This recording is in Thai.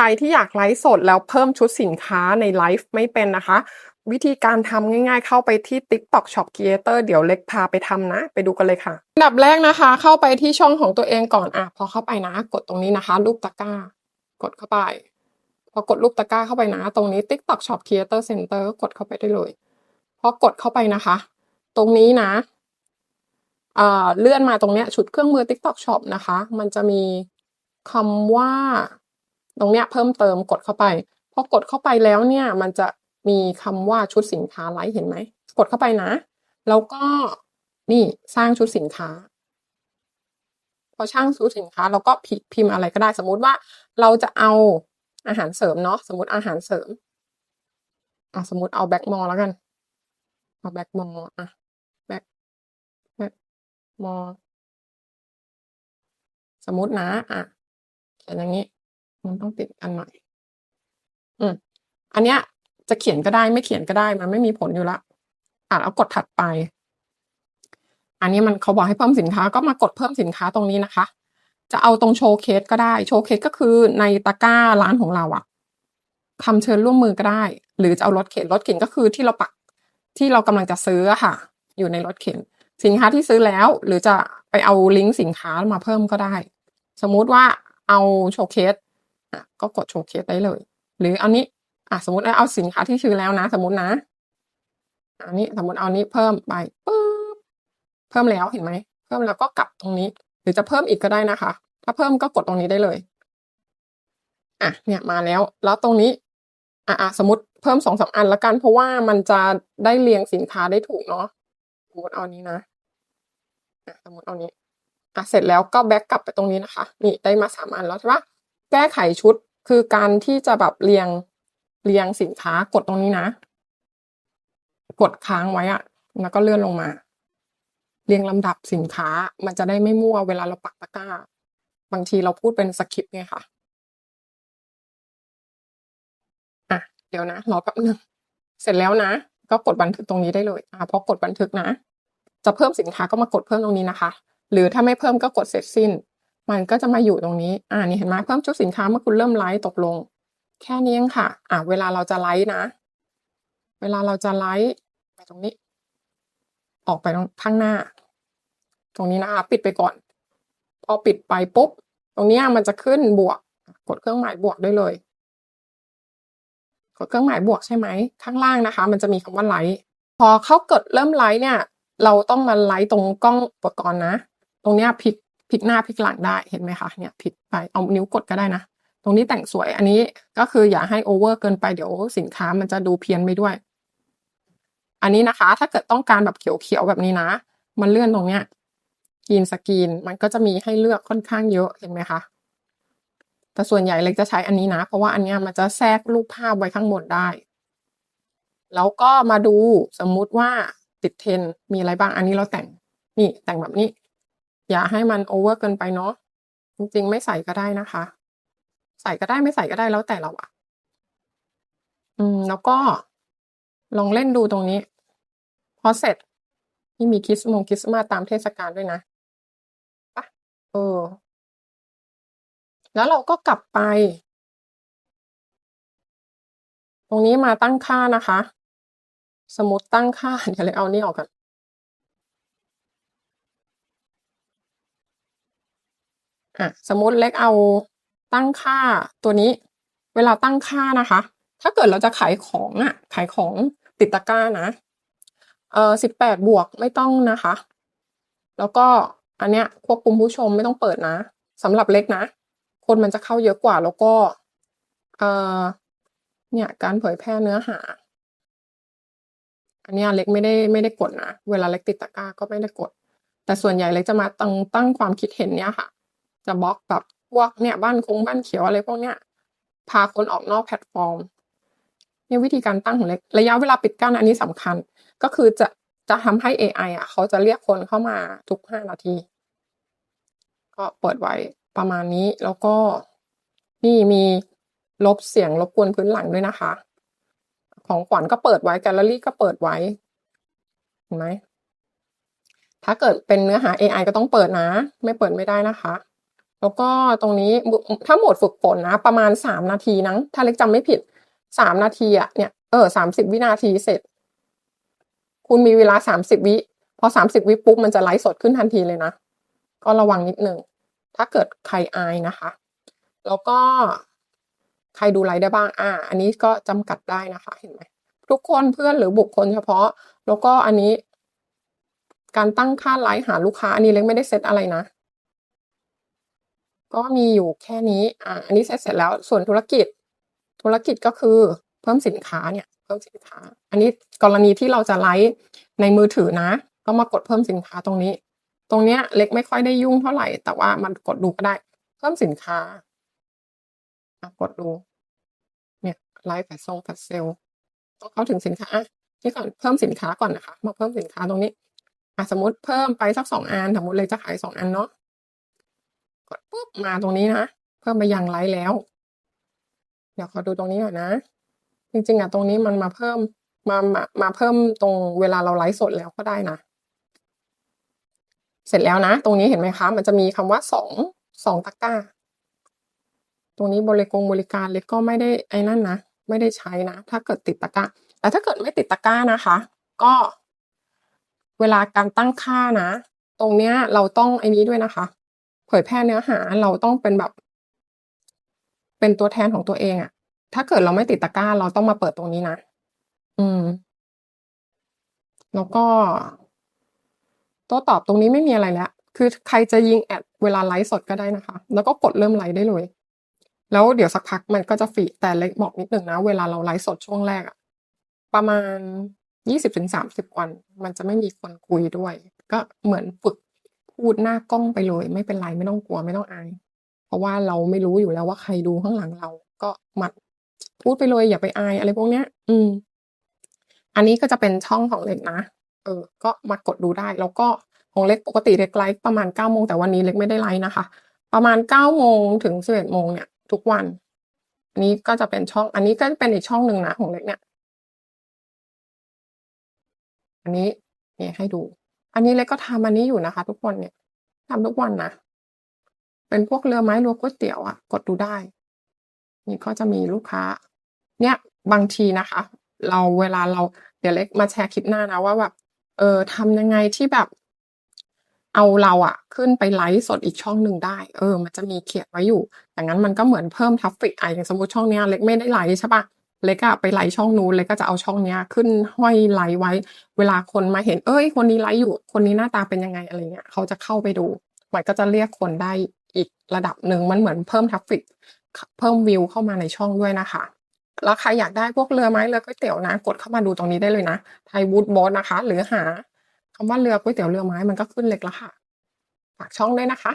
รที่อยากไลฟ์สดแล้วเพิ่มชุดสินค้าในไลฟ์ไม่เป็นนะคะ วิธีการทำง่ายๆ เข้าไปที่ TikTok Shop Creator เดี๋ยวเล็กพาไปทำนะ ไปดูกันเลยค่ะอันดับแรกนะคะ เข้าไปที่ช่องของตัวเองก่อนอะพอเข้าไปนะ กดตรงนี้นะคะ รูปตะกร้า กดเข้าไป พอกดรูปตะกร้าเข้าไปนะ ตรงนี้ TikTok Shop Creator Center กดเข้าไปได้เลยพอกดเข้าไปนะคะ ตรงนี้นะเอ่อเลื่อนมาตรงเนี้ยชุดเครื่องมือ TikTok Shop นะคะ มันจะมีคำว่า ตรงเนี้ยเพิ่มเติมกดเข้าไปพอกดเข้าไปแล้วเนี่ยมันจะมีคำว่าชุดสินค้าไลฟ์เห็นไหมกดเข้าไปนะ แล้วก็นี่สร้างชุดสินค้า พอช่างชุดสินค้าเราก็พิพิมพ์อะไรก็ได้ สมมุติว่าเราจะเอาอาหารเสริมเนาะสมมติอาหารเสริมอะสมมติเอาแบ็กมอลแล้วกันเอาแบ็กมอลอะแบ็กแบ็กมอลสมมตินะอะเขียนอย่างนี้ มันต้องติดกันหน่อย อืมอันเนี้ย จะเขียนก็ได้ไม่เขียนก็ได้ มันไม่มีผลอยู่ละอะแล้วกดถัดไป อันนี้มันเขาบอกให้เพิ่มสินค้า ก็มากดเพิ่มสินค้าตรงนี้นะคะ จะเอาตรงโชว์เคสก็ได้ โชว์เคสก็คือในตะกร้าร้านของเราอะคำเชิญร่วมมือก็ได้ หรือจะเอารถเข็นรถเข็นก็คือที่เราปักที่เรากำลังจะซื้อค่ะ อยู่ในรถเข็น สินค้าที่ซื้อแล้ว หรือจะไปเอาลิงก์สินค้ามาเพิ่มก็ได้ สมมุติว่าเอาโชว์เคส ก็กดโชว์เคสได้เลย หรือเอานี้อะสมมติเอาสินค้าที่ซื้อแล้วนะ สมมตินะอันนี้สมมติเอานี้เพิ่มไปปึ๊บเพิ่มแล้วเห็นไหมเพิ่มแล้วก็กลับตรงนี้ หรือจะเพิ่มอีกก็ได้นะคะ ถ้าเพิ่มก็กดตรงนี้ได้เลยอะเนี่ยมาแล้ว แล้วตรงนี้อะอะสมมติเพิ่มสองสามอันละกัน เพราะว่ามันจะได้เรียงสินค้าได้ถูกเนาะสมมติเอานี้นะอะสมมติเอานี้อะเสร็จแล้วก็แบ็กกลับไปตรงนี้นะคะ นี่ได้มาสามอันแล้วใช่ปะ แก้ไขชุดคือการที่จะแบบเรียงเรียงสินค้ากดตรงนี้นะ กดค้างไว้อะแล้วก็เลื่อนลงมา เรียงลำดับสินค้ามันจะได้ไม่มั่วเวลาเราปักตะกร้า บางทีเราพูดเป็นสคริปต์ไงค่ะอะเดี๋ยวนะรอแป๊บนึงเสร็จแล้วนะ ก็กดบันทึกตรงนี้ได้เลยอะพอกดบันทึกนะ จะเพิ่มสินค้าก็มากดเพิ่มตรงนี้นะคะ หรือถ้าไม่เพิ่มก็กดเสร็จสิ้น มันก็จะมาอยู่ตรงนี้ อ่านี่เห็นไหมเพิ่มชุดสินค้าเมื่อคุณเริ่มไลฟ์ตกลง แค่นี้เองค่ะ อะเวลาเราจะไลฟ์นะ เวลาเราจะไลฟ์ไปตรงนี้ ออกไปตรงข้างหน้า ตรงนี้นะคะ ปิดไปก่อน พอปิดไปปุ๊บ ตรงนี้มันจะขึ้นบวก กดเครื่องหมายบวกได้เลย กดเครื่องหมายบวกใช่ไหม ข้างล่างนะคะ มันจะมีคำว่าไลฟ์พอเขาเกิดเริ่มไลฟ์เนี่ย เราต้องมาไลฟ์ตรงกล้องอุปกรณ์นะ ตรงนี้พลิก พลิกหน้าพลิกหลังได้เห็นไหมคะเนี่ยพลิกไปเอานิ้วกดก็ได้นะ ตรงนี้แต่งสวยอันนี้ก็คืออย่าให้โอเวอร์เกินไปเดี๋ยวสินค้ามันจะดูเพี้ยนไปด้วย อันนี้นะคะ ถ้าเกิดต้องการแบบเขียวๆแบบนี้นะ มันเลื่อนตรงเนี้ยกรีนสกรีนมันก็จะมีให้เลือกค่อนข้างเยอะเห็นไหมคะแต่ส่วนใหญ่เล็กจะใช้อันนี้นะ เพราะว่าอันนี้มันจะแทรกรูปภาพไว้ข้างบนได้ แล้วก็มาดูสมมุติว่าติดเทนมีอะไรบ้างอันนี้เราแต่งนี่แต่งแบบนี้ อย่าให้มันโอเวอร์เกินไปเนาะจริงๆ ไม่ใส่ก็ได้นะคะ ใส่ก็ได้ไม่ใส่ก็ได้แล้วแต่เราอะอืม แล้วก็ลองเล่นดูตรงนี้ พอเสร็จนี่มีคริสต์มงคริสต์มาสตามเทศกาลด้วยนะปะเออ แล้วเราก็กลับไป ตรงนี้มาตั้งค่านะคะ สมมติตั้งค่าเดี๋ยวเลยเอานี่ออกก่อน อะสมมติเล็กเอาตั้งค่าตัวนี้ เวลาตั้งค่านะคะ ถ้าเกิดเราจะขายของอะ ขายของติดตะกร้านะ เออสิบแปดบวกไม่ต้องนะคะ แล้วก็อันเนี้ยควบคุมผู้ชมไม่ต้องเปิดนะสำหรับเล็กนะ คนมันจะเข้าเยอะกว่าแล้วก็ เออเนี่ยการเผยแพร่เนื้อหา อันเนี้ยเล็กไม่ได้ไม่ได้กดนะ เวลาเล็กติดตะกร้าก็ไม่ได้กด แต่ส่วนใหญ่เล็กจะมาตั้งตั้งความคิดเห็นเนี่ยค่ะ จะบล็อกแบบพวกเนี่ยบ้านคงบ้านเขียวอะไรพวกเนี้ยพาคนออกนอกแพลตฟอร์มเนี่ยวิธีการตั้งของเล็กระยะเวลาปิดกั้นอันนี้สำคัญ ก็คือจะจะทำให้ AI อะ เขาจะเรียกคนเข้ามาทุกห้านาที ก็เปิดไว้ประมาณนี้แล้วก็นี่มีลบเสียงรบกวนพื้นหลังด้วยนะคะ ของขวัญก็เปิดไว้แกลเลอรี่ก็เปิดไว้เห็นไหมถ้าเกิดเป็นเนื้อหา AI ก็ต้องเปิดนะ ไม่เปิดไม่ได้นะคะ แล้วก็ตรงนี้ถ้าโหมดฝึกฝนนะ ประมาณสามนาทีนะถ้าเล็กจำไม่ผิดสามนาทีอะเนี่ยเออสามสิบวินาทีเสร็จ คุณมีเวลาสามสิบวิพอสามสิบวิปุ๊บมันจะไลฟ์สดขึ้นทันทีเลยนะ ก็ระวังนิดนึง ถ้าเกิดใครอายนะคะ แล้วก็ใครดูไลฟ์ได้บ้างอ่า อันนี้ก็จำกัดได้นะคะเห็นไหมทุกคนเพื่อนหรือบุคคลเฉพาะ แล้วก็อันนี้ การตั้งค่าไลฟ์หาลูกค้า อันนี้เล็กไม่ได้เซตอะไรนะ ก็มีอยู่แค่นี้ อ่าอันนี้เซตเสร็จแล้ว ส่วนธุรกิจ ธุรกิจก็คือเพิ่มสินค้าเนี่ย เพิ่มสินค้า อันนี้กรณีที่เราจะไลฟ์ในมือถือนะ ก็มากดเพิ่มสินค้าตรงนี้ ตรงเนี้ยเล็กไม่ค่อยได้ยุ่งเท่าไหร่ แต่ว่ามันกดดูก็ได้ เพิ่มสินค้าอะกดดู เนี่ยไลฟ์แฟลชซงแฟลชเซลต้องเข้าถึงสินค้าอะนี่ก่อนเพิ่มสินค้าก่อนนะคะ มาเพิ่มสินค้าตรงนี้อะสมมติเพิ่มไปสักสองอัน สมมติเลยจะขายสองอันเนาะ กดปุ๊บมาตรงนี้นะ เพิ่มไปยังไลฟ์แล้ว เดี๋ยวขอดูตรงนี้หน่อยนะ จริงๆอะตรงนี้มันมาเพิ่มมามามาเพิ่มตรงเวลาเราไลฟ์สดแล้วก็ได้นะ เสร็จแล้วนะ ตรงนี้เห็นไหมคะ มันจะมีคำว่าสองสองตะกร้า ตรงนี้บริกงบริการเล็กก็ไม่ได้ไอ้นั่นนะ ไม่ได้ใช้นะ ถ้าเกิดติดตะกร้า แต่ถ้าเกิดไม่ติดตะกร้านะคะ ก็เวลาการตั้งค่านะ ตรงเนี้ยเราต้องไอ้นี้ด้วยนะคะ เผยแพร่เนื้อหาเราต้องเป็นแบบ เป็นตัวแทนของตัวเองอะถ้าเกิดเราไม่ติดตะกร้า เราต้องมาเปิดตรงนี้นะ อืม แล้วก็โต้ตอบตรงนี้ไม่มีอะไรแล้วคือใครจะยิงแอดเวลาไลฟ์สดก็ได้นะคะ แล้วก็กดเริ่มไลฟ์ได้เลย แล้วเดี๋ยวสักพักมันก็จะฟีแต่เล็กบอกนิดหนึ่งนะ เวลาเราไลฟ์สดช่วงแรกอะประมาณยี่สิบถึงสามสิบวัน มันจะไม่มีคนคุยด้วย ก็เหมือนฝึก พูดหน้ากล้องไปเลย ไม่เป็นไรไม่ต้องกลัวไม่ต้องอาย เพราะว่าเราไม่รู้อยู่แล้วว่าใครดูข้างหลังเรา ก็หมัดพูดไปเลยอย่าไปอายอะไรพวกเนี้ย อืม อันนี้ก็จะเป็นช่องของเล็กนะเออ ก็มากดดูได้ แล้วก็ของเล็กปกติเล็กไลฟ์ประมาณเก้าโมงแต่วันนี้เล็กไม่ได้ไลฟ์นะคะ ประมาณเก้าโมงถึงสิบเอ็ดโมงเนี่ย ทุกวันนี้ก็จะเป็นช่อง อันนี้ก็จะเป็นอีกช่องหนึ่งนะของเล็กเนี่ย อันนี้เนี่ยให้ดู อันนี้เล็กก็ทำอันนี้อยู่นะคะ ทุกคนเนี่ยทำทุกวันนะเป็นพวกเรือไม้รือก๋วยเตี๋ยวอะกดดูได้ นี่ก็จะมีลูกค้า เนี่ยบางทีนะคะ เราเวลาเราเดี๋ยวเล็กมาแชร์คลิปหน้านะว่าแบบเออทำยังไงที่แบบ เอาเราอะขึ้นไปไลฟ์สดอีกช่องหนึ่งได้ เออ มันจะมีเขียนไว้อยู่อย่างนั้นมันก็เหมือนเพิ่มทราฟฟิกอะอย่างสมมติช่องเนี้ยเล็กไม่ได้ไลฟ์ใช่ปะ เล็กอะไปไลฟ์ช่องนู้นเล็กก็จะเอาช่องเนี้ยขึ้นห้อยไลฟ์ไว้ เวลาคนมาเห็นเอ้ย คนนี้ไลฟ์อยู่ คนนี้หน้าตาเป็นยังไงอะไรเงี้ยเขาจะเข้าไปดูมันก็จะเรียกคนได้อีกระดับหนึ่งมันเหมือนเพิ่มทราฟฟิกเพิ่มวิวเข้ามาในช่องด้วยนะคะแล้วใครอยากได้พวกเรือไม้เรือก๋วยเตี๋ยวนะกดเข้ามาดูตรงนี้ได้เลยนะไทยวูดบอสนะคะ หรือหาคำว่าเรือก๋วยเตี๋ยวเรือไม้มันก็ขึ้นเล็กแล้วค่ะฝากช่องด้วยนะคะ